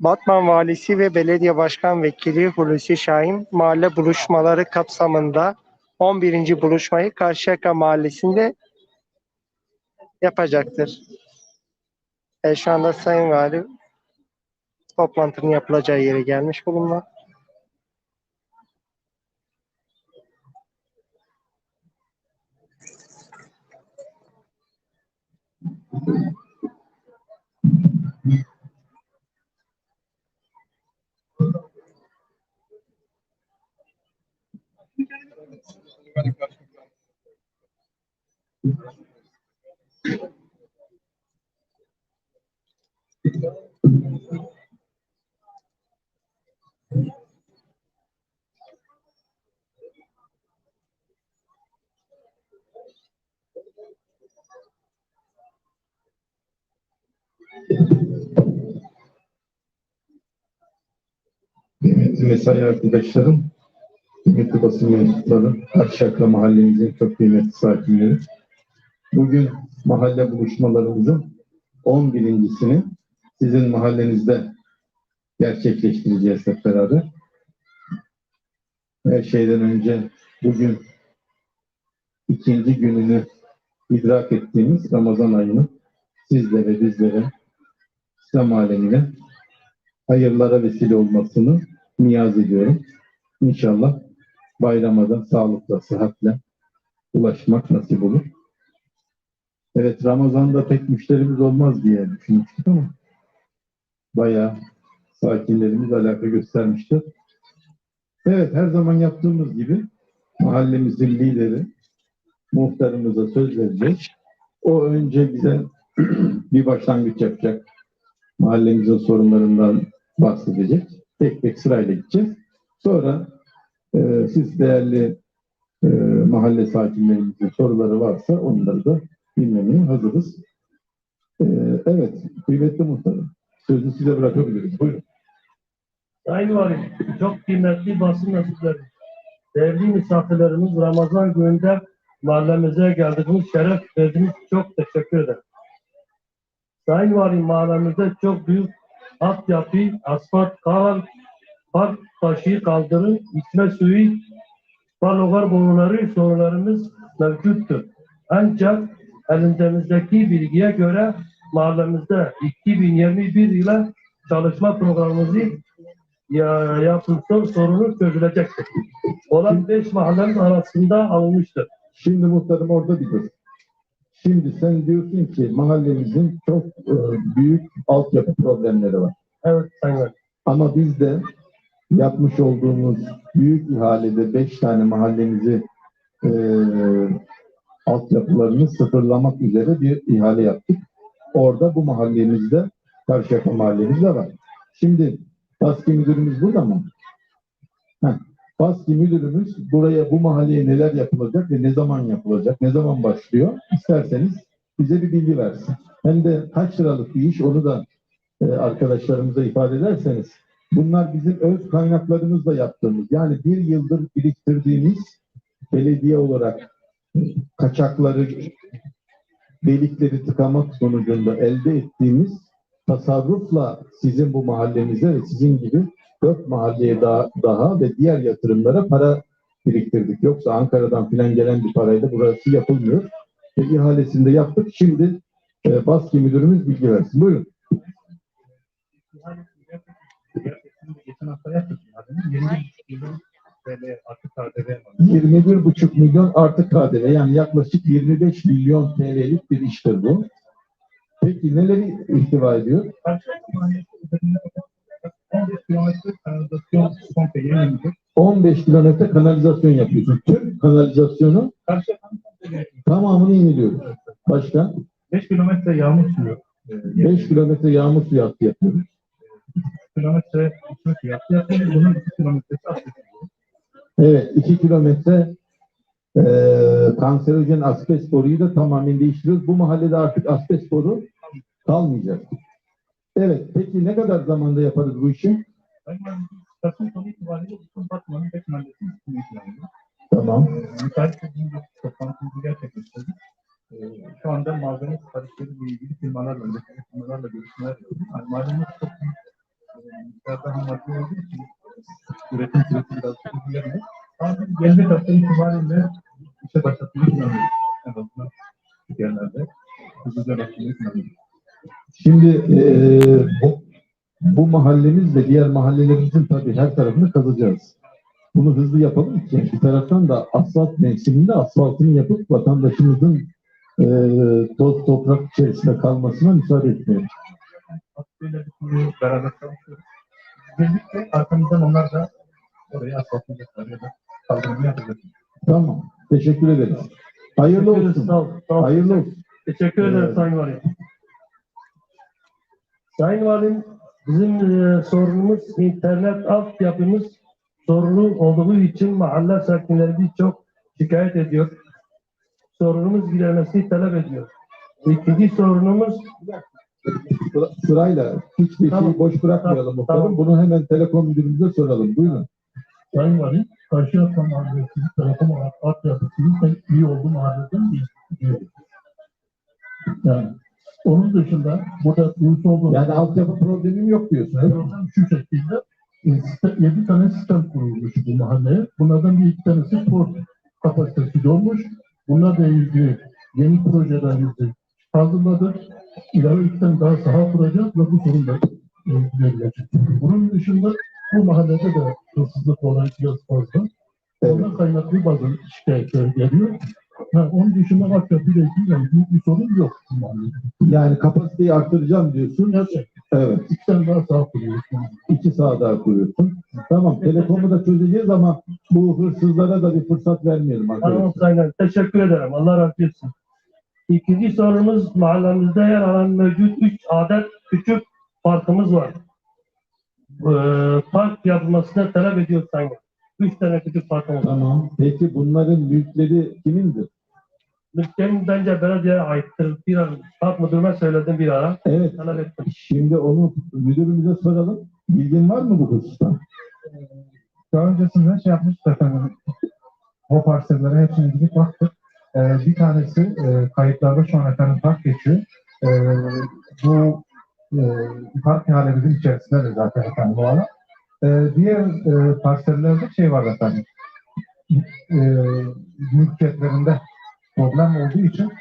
Batman Valisi ve Belediye Başkan Vekili Hulusi Şahin mahalle buluşmaları kapsamında 11. buluşmayı Karşıyaka Mahallesi'nde yapacaktır. E, şu anda Sayın Vali toplantının yapılacağı yere gelmiş bulunmakta. Kıymetli mesai arkadaşlarım, kıymetli basın mensupları, Karşıyaka mahallemizin çok kıymetli sakinleri. Bugün mahalle buluşmalarımızın 11.sini sizin mahallenizde gerçekleştireceğiz hep beraber. Her şeyden önce bugün ikinci gününü idrak ettiğimiz Ramazan ayını sizlere, bizlere, İslam alemine hayırlara vesile olmasını niyaz ediyorum. İnşallah bayrama da sağlıkla, sıhhatle ulaşmak nasip olur. Evet Ramazan'da pek müşterimiz olmaz diye düşünmüştük ama bayağı sakinlerimiz alaka göstermiştir. Evet her zaman yaptığımız gibi mahallemizin lideri muhtarımıza söz verecek. O önce bize bir başlangıç yapacak mahallemizin sorunlarından bahsedecek. Tek tek sırayla gideceğiz. Sonra e, siz değerli e, mahalle sakinlerimizin soruları varsa onları da dinlemeye hazırız. E, evet, kıymetli muhtarım. Sözü size bırakabiliriz. Buyurun. Sayın Valim, çok kıymetli basın mensupları, değerli misafirlerimiz Ramazan gününde mahallemize geldiğiniz şeref verdiğiniz çok teşekkür ederim. Sayın Valim, mahallemizde çok büyük altyapı, asfalt, kanal, park taşı, kaldırım, içme suyu, balogar boruları sorunlarımız mevcuttur. Ancak elimizdeki bilgiye göre mahallemizde 2021 ile çalışma programımızı ya, yapılsa sorunu çözülecektir. Olan beş mahallenin arasında alınmıştır. Şimdi muhtarım orada bir dur. Şimdi sen diyorsun ki mahallemizin çok e, büyük altyapı problemleri var. Evet Valim. Ama biz de yapmış olduğumuz büyük ihalede beş tane mahallemizi e, altyapılarını sıfırlamak üzere bir ihale yaptık. Orada bu mahallemizde Karşıyaka mahallemiz de var. Şimdi Baski müdürümüz burada mı? Heh. Baski müdürümüz buraya bu mahalleye neler yapılacak ve ne zaman yapılacak, ne zaman başlıyor isterseniz bize bir bilgi versin. Hem de kaç liralık bir iş onu da e, arkadaşlarımıza ifade ederseniz bunlar bizim öz kaynaklarımızla yaptığımız yani bir yıldır biriktirdiğimiz belediye olarak kaçakları delikleri tıkamak sonucunda elde ettiğimiz tasarrufla sizin bu mahallenize ve sizin gibi dört mahalleye daha, daha ve diğer yatırımlara para biriktirdik. Yoksa Ankara'dan filan gelen bir parayla burası yapılmıyor. Ve ihalesini de yaptık. Şimdi e, Baski müdürümüz bilgi versin. Buyurun. Geçen hafta. 20 milyon TL artık KDV var. 21,5 milyon artı KDV yani yaklaşık 25 milyon TL'lik bir iştir bu. Peki neleri ihtiva ediyor? Karşıyaka Mahallesi üzerinde 15 kilometre kanalizasyon komple yenilecek. 15 kilometre kanalizasyon yapıyorsun. Tüm kanalizasyonu tamamını yeniliyoruz. Başka? 5 kilometre yağmur suyu. 5 kilometre yağmur suyu hattı yapıyoruz. Kilometre suyu yaptı. Yaklaşık bunun 2 kilometresi asfalt. Evet 2 kilometre eee kanserojen asbest boruyu da tamamen değiştiriyoruz. Bu mahallede artık asbest boru kalmayacak. Evet peki ne kadar zamanda yaparız bu işi? Kasım sonu itibariyle bütün Batman'ın 5 mahallesinin üstüne planlıyor. Tamam. Müteahhitle bir toplantımızı gerçekleştirdik. Ee, Şu anda malzeme siparişleri ile ilgili firmalarla, firmalarla görüşmeler yapıyoruz. Yani malzeme çok e, ham madde olduğu için üretim süresi biraz gelmiyor. Ama biz gelecek hafta itibariyle işe başlatmayı planlıyoruz. En azından yerlerde hızlıca başlamayı planlıyoruz. Şimdi eee, bu, bu mahallemiz ve diğer mahallelerimizin tabii her tarafını kazacağız. Bunu hızlı yapalım ki bir taraftan da asfalt mevsiminde asfaltını yapıp vatandaşımızın eee toz toprak içerisinde kalmasına müsaade konuyu beraber çalışıyoruz. Birlikte arkamızdan onlar da orayı asfaltlayacaklar ya da kaldırımı yapacaklar. Tamam. Teşekkür ederiz. Hayırlı Teşekkür olsun. Sağ ol. Sağ ol. Hayırlı olsun. Teşekkür ederim Evet. Sayın Valim. Sayın Valim, bizim e, sorunumuz internet altyapımız sorunu olduğu için mahalle sakinleri birçok şikayet ediyor. Sorunumuz giderilmesini talep ediyor. İkinci sorunumuz Sıra- Sırayla hiçbir Tamam. şeyi boş bırakmayalım Tamam. Tamam. Bunu hemen telekom müdürümüze soralım. Buyurun. Sayın Valim, karşı yaka mahallesinin telefon olarak altyapısının da iyi olduğu mahalleden değil. Yani onun dışında burada duyusu olduğu Yani altyapı problemim yok diyorsun. Program şu şekilde e, site- yedi tane sistem kurulmuş bu mahalleye. Bunlardan bir iki tanesi spor kapasitesi dolmuş. Bunlarla ilgili yeni projelerimizi hazırladık. İlave iki tane daha saha kuracağız ve bu sorun da e, giderilecek. Bunun dışında bu mahallede de hırsızlık olayı biraz fazla. Evet. Ondan kaynaklı bazı şikayetler geliyor. Ha, onun dışında altyapıyla ilgili yani büyük bir sorun yok. Yani kapasiteyi arttıracağım diyorsun. Gerçekten. Evet. İki tane daha saha kuruyoruz. İki sağa daha kuruyorsun. Tamam. Telekomu da çözeceğiz ama bu hırsızlara da bir fırsat vermeyelim Tamam. Sayın Teşekkür ederim. Allah razı olsun. İkinci sorumuz mahallemizde yer alan mevcut 3 adet küçük parkımız var. Ee, park yapılmasını talep ediyor Sayın. 3 tane küçük parkımız var. Tamam. Peki bunların mülkleri kimindir? Mülklerin bence belediyeye aittir. Bir ara park müdürüme söyledim bir ara. Evet. Talep ettim. Şimdi onu müdürümüze soralım. Bilgin var mı bu hususta? Daha öncesinde şey yapmıştık efendim. O parsellere hepsine gidip baktık. Ee, bir tanesi e, kayıtlarda şu an efendim park geçiyor. Ee, bu e, park ihalemizin içerisinde de zaten efendim bu alan. Ee, diğer e, parsellerde şey var efendim. E, mülkiyetlerinde problem olduğu için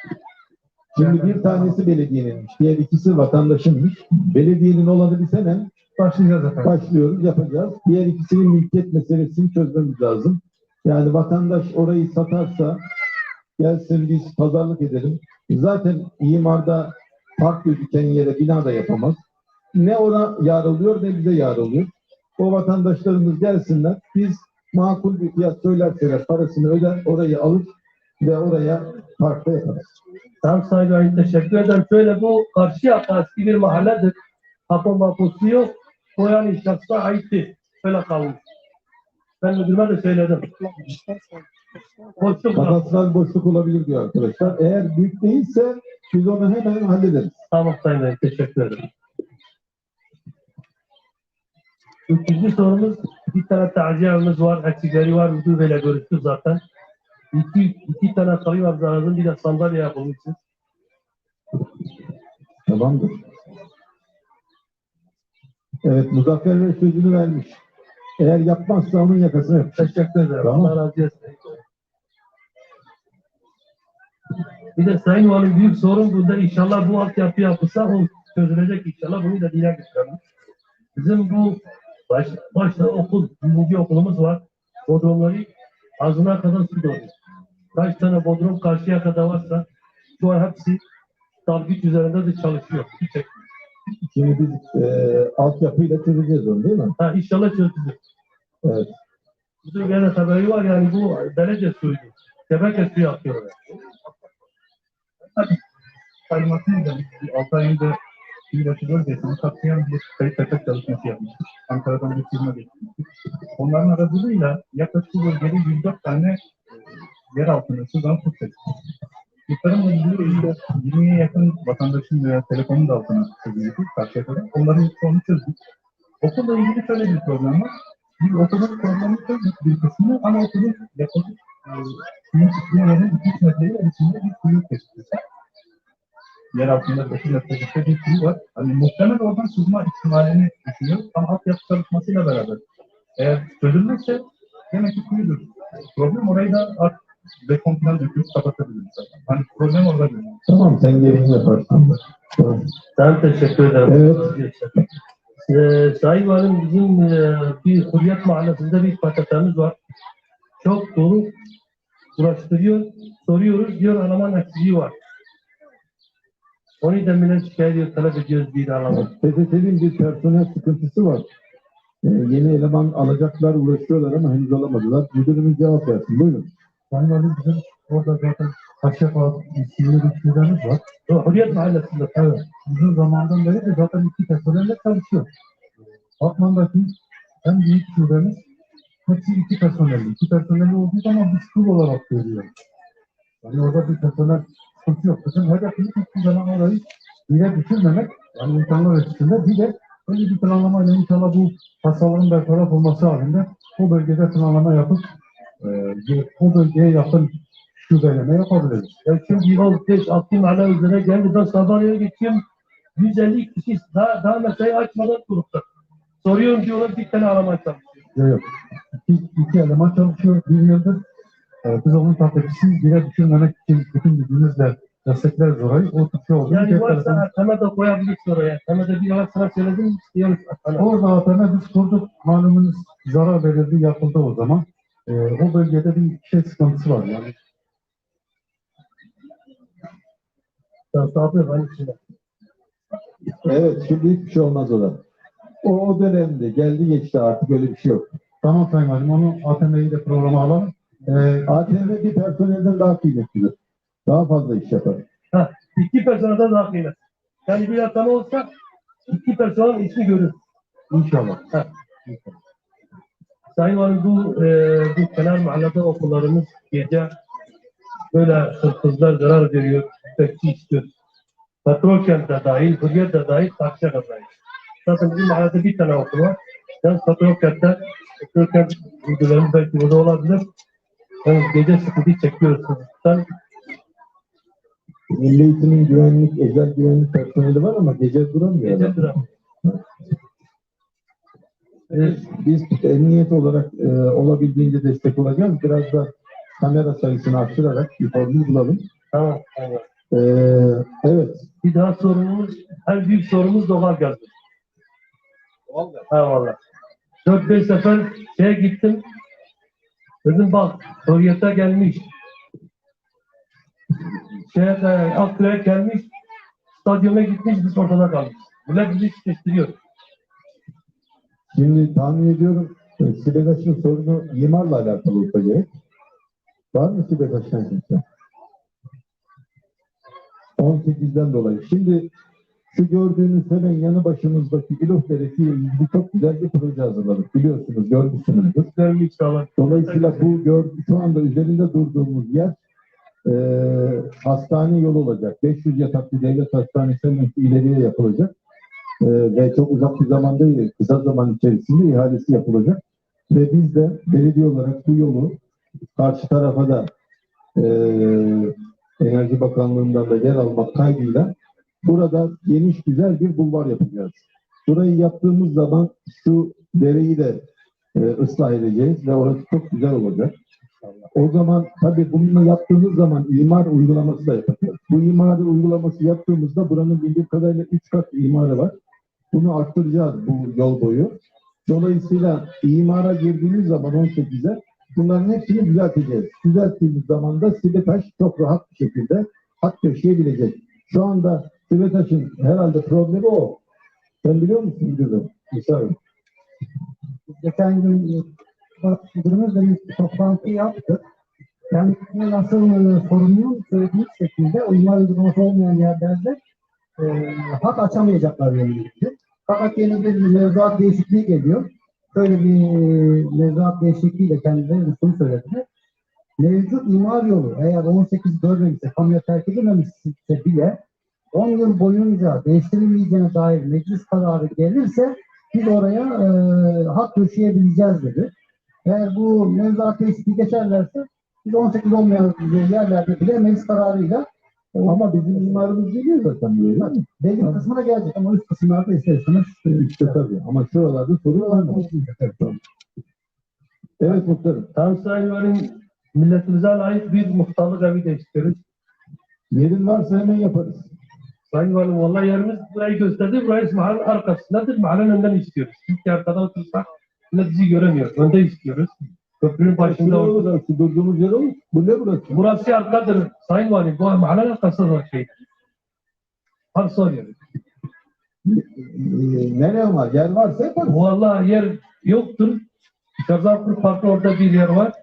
Şimdi bir tanesi belediyeninmiş, diğer ikisi vatandaşınmış. Belediyenin olanı biz hemen başlayacağız efendim. başlıyoruz, yapacağız. Diğer ikisinin mülkiyet meselesini çözmemiz lazım. Yani vatandaş orayı satarsa gelsin biz pazarlık edelim. Zaten imarda park gözüken yere bina da yapamaz. Ne ona yar oluyor ne bize yar oluyor. O vatandaşlarımız gelsinler. Biz makul bir fiyat söylerseler parasını öder, orayı alır ve oraya parkta yaparız. Tamam Sayın Valim teşekkür ederim. Şöyle bu karşı eski bir mahalledir. Kapı mapusu yok. O yani şahsa aitti. Şöyle kalmış. Ben müdürüme de söyledim. Boşluk. Kadastral boşluk olabilir diyor arkadaşlar. Eğer büyük değilse biz onu hemen hallederiz. Tamam Sayın Bey, teşekkür ederim. Üçüncü sorumuz, bir tane evimiz var, eksikleri var, müdür beyle görüştük zaten. İki, iki tane sayı var lazım, bir de sandalye yapılmışız. Tamamdır. Evet Muzaffer Bey sözünü vermiş. Eğer yapmazsa onun yakasını yapacak. Teşekkür ederim, Tamam. Allah razı olsun. Bir de Sayın Valim büyük sorun burada inşallah bu altyapı yapılsa o çözülecek inşallah bunu da dile getirelim. Bizim bu baş, başta okul, birinci okulumuz var. Bodrumları ağzına kadar su doluyor. Kaç tane bodrum karşıya kadar varsa şu an hepsi dalgıç üzerinde de çalışıyor. Çekmiyor. Şimdi biz e, altyapıyla çözeceğiz onu değil mi? Ha, inşallah çözülür. Evet. Bizim gene haberi var yani bu belediye suyuydu. Tebeke suyu atıyor oraya. talimatıyla 6 ayında İlaçı bölgesini kapsayan bir kayıt kaçak çalışması yapmıştık. Ankara'dan bir firma getirmiştik. Onların aracılığıyla yaklaşık bu bölgede 104 tane e, yer altında sudan su çektik. Yukarı ilgili 20'ye yakın vatandaşın veya telefonun da altına çözüldük karşıya kadar. Onların çoğunu çözdük. Okulla ilgili şöyle bir problem var. Biz okulun problemi çözdük bir kısmını ama okulun yaklaşık yerin 2 metreyle içinde bir kuyu kesildi. yer altında taşınacak bir kuyu var. Hani muhtemel oradan sızma ihtimalini düşünüyor. Ama altyapı çalışmasıyla beraber. Eğer çözülmezse demek ki kuyudur. Problem orayı da artık falan döküp kapatabiliriz zaten. Hani problem orada görünüyor. Tamam sen gereğini yaparsın. Tamam. Ben teşekkür ederim. Evet. Ee, Sayın Valim bizim e, bir Hürriyet Mahallesi'nde bir patatemiz var. Çok dolu uğraştırıyor. Soruyoruz diyor araman eksikliği var. Onu da millet şikayet ediyor, talep ediyoruz bir araman. PTT'nin bir personel sıkıntısı var. Ee, yeni eleman alacaklar, uğraşıyorlar ama henüz alamadılar. Müdürümüz cevap versin. Buyurun. Sayın Valim bizim orada zaten Kaşefa isimli bir şubemiz var. O Hürriyet Mahallesi'nde. Evet. Uzun zamandan beri de zaten iki personelle çalışıyor. Batman'daki en büyük şubemiz hepsi iki personelli. İki personelli olduğu zaman bir school olarak görüyoruz. Yani orada bir personel sıkıntı yok. Bizim hedefimiz hiçbir zaman orayı bire düşürmemek. Yani imkanlar ölçüsünde bir de öyle bir planlamayla inşallah bu hastaların bertaraf olması halinde o bölgede planlama yapıp e, o bölgeye yakın şubeleme yapabiliriz. Ya çünkü yol 5-6 mahalle üzerine geldi. Ben Sakarya'ya gittim. 150 kişi daha, daha mesai açmadan grupta. Soruyorum diyorlar bir tane arama. Yok yok. İki, iki eleman çalışıyor bir yıldır. Ee, biz onun takipçisiyiz. Bire düşürmemek için bütün gücümüzle destekleriz orayı. O tür şey oldu. Yani varsa Ertem'e de koyabilirsin oraya. Ertem'e de bir ara sana söyledim. İstiyoruz. Orada ATM biz kurduk. Malumunuz zarar verildi, yapıldı o zaman. Ee, o bölgede bir şey sıkıntısı var yani. Ben içinde. Evet, şimdi hiçbir şey olmaz o da. O, o dönemde geldi geçti artık öyle bir şey yok. Tamam Sayın Valim, onu ATM'yi de programa alalım. Ee, ATM bir personelden daha kıymetlidir. Daha fazla iş yapar. Ha, iki personelden daha kıymet. Yani bir atama olsa iki personel ismi görür. inşallah. Sayın Valim bu, e, bu kenar mahallede okullarımız gece böyle hırsızlar zarar görüyor. Bekçi istiyor. Petrol kentte dahil, Hürriyet de dahil, da dahil. Zaten bizim mahallede bir tane okul var. Kentte, petrol kent müdürlerimiz belki burada olabilir. Yani gece sıkıntı çekiyoruz. Hırsızlıktan. Milli Eğitim'in güvenlik, özel güvenlik personeli var ama gece duramıyor. Gece adam. duramıyor. Evet. Biz emniyet olarak e, olabildiğince destek olacağız. Biraz da kamera sayısını arttırarak formül bulalım. Tamam. tamam. E, evet. Bir daha sorunumuz, en büyük sorunumuz doğal gazdır. Ha valla. 4-5 sefer şeye gittim. Dedim bak, Hürriyet'e gelmiş. Şeye de Akköy'e gelmiş. Stadyuma gitmiş, biz ortada kalmış. Millet bizi sıkıştırıyor. Şimdi tahmin ediyorum e, Sibedaş'ın sorunu imarla alakalı olsa gerek. Var mı Sibedaş'tan kimse? 18'den dolayı. Şimdi şu gördüğünüz hemen yanı başımızdaki İloh Deresi ile ilgili çok güzel bir proje hazırladık. Biliyorsunuz, görmüşsünüzdür. Dolayısıyla bu gör, şu anda üzerinde durduğumuz yer e, hastane yolu olacak. 500 yataklı devlet hastanesi ileriye yapılacak. E, ve çok uzak bir zaman değil, kısa zaman içerisinde ihalesi yapılacak. Ve biz de belediye olarak bu yolu karşı tarafa da e, Enerji Bakanlığı'ndan da yer almak kaydıyla burada geniş güzel bir bulvar yapacağız. Burayı yaptığımız zaman şu dereyi de e, ıslah edeceğiz ve orası çok güzel olacak. O zaman tabii bunu yaptığımız zaman imar uygulaması da yapacağız. Bu imar uygulaması yaptığımızda buranın bildiğim kadarıyla 3 kat imarı var. Bunu arttıracağız bu yol boyu. Dolayısıyla imara girdiğimiz zaman 18'e bunların hepsini düzelteceğiz. Düzelttiğimiz zaman da Sibetaş çok rahat bir şekilde hat köşeyebilecek. Şu anda Sibetaş'ın herhalde problemi o. Sen biliyor musun müdürüm? Mesela. geçen gün müdürümüzle bir toplantı yaptık. Kendisine nasıl e, sorumluluğun söylediği şekilde uyma uygulaması olmayan yerlerde e, hat açamayacaklar yönünde. Fakat yeni bir mevzuat değişikliği geliyor. Böyle bir mevzuat değişikliğiyle kendileri şunu söylediler. Mevcut imar yolu eğer 18 görmemişse, kamuya terk edilmemişse bile 10 yıl boyunca değiştirilmeyeceğine dair meclis kararı gelirse biz oraya e, hat döşeyebileceğiz dedi. Eğer bu mevzuat değişikliği geçerlerse biz 18 olmayan yerlerde bile meclis kararıyla Ama bizim mimarımız geliyor zaten mi? Belli kısmına gelecek ama üst kısımlarda isterseniz İşte tabii. Ama şuralarda sorun var mı? Evet muhtarım. Valim milletimize layık bir muhtarlık evi de istiyoruz. Yerin varsa hemen yaparız. Sayın Valim vallahi yerimiz burayı gösterdi. Burayı mahallenin arkasındadır. Mahallenin önden istiyoruz. Çünkü arkadan otursak millet bizi göremiyor. Önde istiyoruz. Köprünün başında olur. Şu durduğumuz yer olur. Bu ne burası? Burası arkadır. Sayın Valim bu mahallenin arkasında da şey. Park soruyor. Ee, nereye var? Yer varsa yaparız. Vallahi yer yoktur. Şazapur Park'ta orada bir yer var.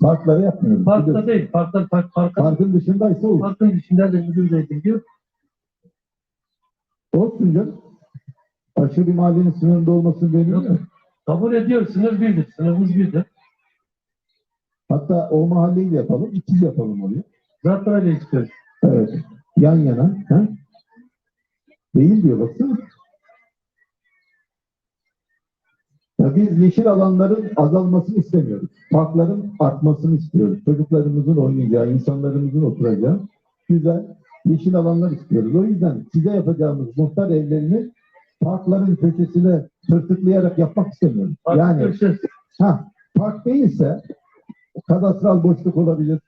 Parkları yapmıyoruz. Parkta değil. Parkta, park, parkta, Parkın dışındaysa olur. parkın içinde de müdür bey biliyor. Canım. Aşırı bir mahallenin sınırında olmasını beğeniyor Yok. Kabul ediyor. Sınır birdir. Sınırımız birdir. Hatta o mahalleyi de yapalım. ikiz yapalım oraya. Zaten öyle istiyoruz. Evet. Yan yana. Ha? Değil diyor baksana. Ya biz yeşil alanların azalmasını istemiyoruz. Parkların artmasını istiyoruz. Çocuklarımızın oynayacağı, insanlarımızın oturacağı güzel yeşil alanlar istiyoruz. O yüzden size yapacağımız muhtar evlerini parkların köşesine tırtıklayarak yapmak istemiyoruz. Park Yani köşesi. Ha, park değilse kadastral boşluk olabilir,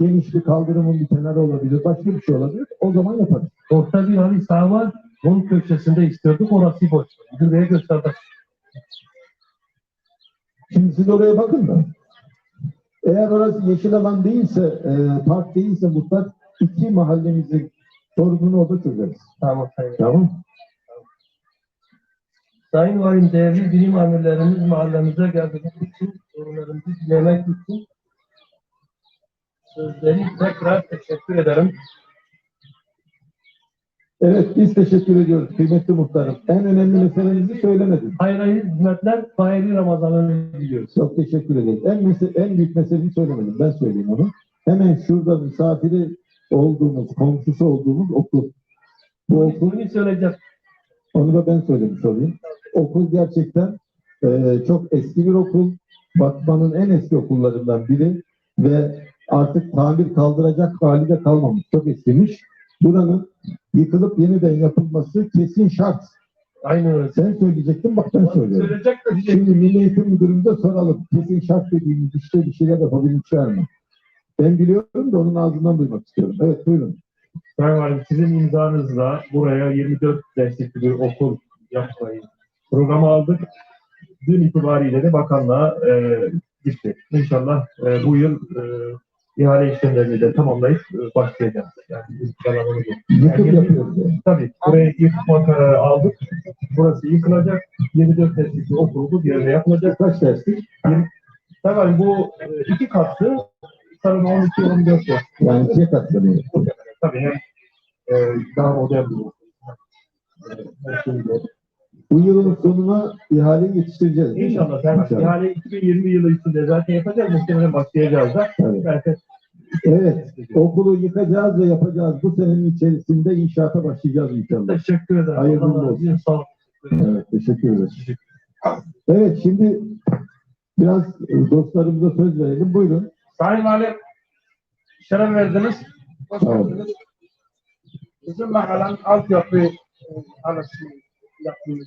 geniş bir kaldırımın bir kenarı olabilir, başka bir şey olabilir. O zaman yaparız. Orta bir halı saha var. Onun köşesinde istiyorduk. Orası boş. Müdür beye gösterdik. Şimdi siz oraya bakın da. Eğer orası yeşil alan değilse, e, park değilse mutlak iki mahallemizin sorununu orada çözeriz. Tamam sayın. Tamam. Sayın Valim değerli bilim amirlerimiz mahallemize geldiğiniz için sorularımızı dinlemek için sözleri tekrar teşekkür ederim. Evet, biz teşekkür ediyoruz kıymetli muhtarım. En önemli meselemizi söylemedim. Hayırlı hizmetler, hayırlı Ramazan'ı diliyoruz. Çok teşekkür ederiz. En, mese- en büyük meseleyi söylemedim. Ben söyleyeyim onu. Hemen şurada misafiri olduğumuz, komşusu olduğumuz okul. Bu okul Bunu söyleyeceğim. Onu da ben söylemiş olayım. Okul gerçekten e, çok eski bir okul. Batman'ın en eski okullarından biri ve artık tamir kaldıracak hali de kalmamış. Çok eskimiş. Buranın yıkılıp yeniden yapılması kesin şart. Aynen öyle. Sen söyleyecektin bak ben söylüyorum. Söyleyecek de diyecek. Şimdi Milli Eğitim Müdürümüze soralım. Kesin şart dediğimiz işte bir şeyler yapabilmişler mi? Ben biliyorum da onun ağzından duymak istiyorum. Evet buyurun. Sayın Valim sizin imzanızla buraya 24 destekli bir okul yapmayı programı aldık. Dün itibariyle de bakanlığa e, gitti. İnşallah e, bu yıl e, ihale işlemlerini de tamamlayıp e, başlayacağız. Yani biz planlamamız Yani- yapıyoruz. Yani. Tabii burayı yıkma kararı aldık. Burası yıkılacak. 24 destekli okulumuz yerine yapılacak. Kaç derslik? Valim bu e, iki katlı sanırım 12-14 yaş. Yani ikiye katlanıyor. Tabii hem e, daha modern bir. E. Bu yılın sonuna ihaleyi yetiştireceğiz. İnşallah sen İnşallah. yani 2020 yılı içinde zaten yapacağız. Muhtemelen başlayacağız da. Evet. Belki Evet, okulu yıkacağız ve yapacağız. Bu senenin içerisinde inşaata başlayacağız inşallah. Teşekkür ederim. Hayırlı olsun. Sağ olun. Evet, teşekkür ederiz. Evet, şimdi biraz dostlarımıza söz verelim. Buyurun. Sayın Valim, şeref verdiniz. Hoş geldiniz. Bizim mahallenin altyapı e, halası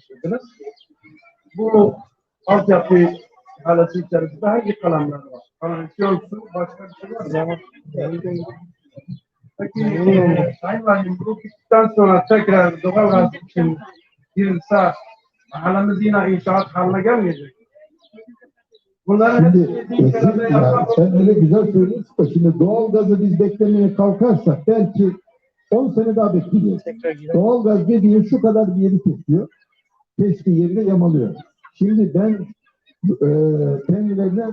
söylediniz. Bu altyapı halası içerisinde hangi kalanlar var? Kanalizasyon, su, başka bir şey var mı? Peki, e, Sayın Valim, bu bittikten sonra tekrar doğal gaz için girilse mahallemiz yine inşaat haline gelmeyecek. Bunların Şimdi hepsini bir yani sen öyle güzel söylüyorsun da şimdi doğalgazı biz beklemeye kalkarsak belki 10 sene daha bekleyeceğiz. Doğalgaz dediğin şu kadar bir yeri kesiyor. Kestiği yeri de yamalıyor. Şimdi ben e, kendilerine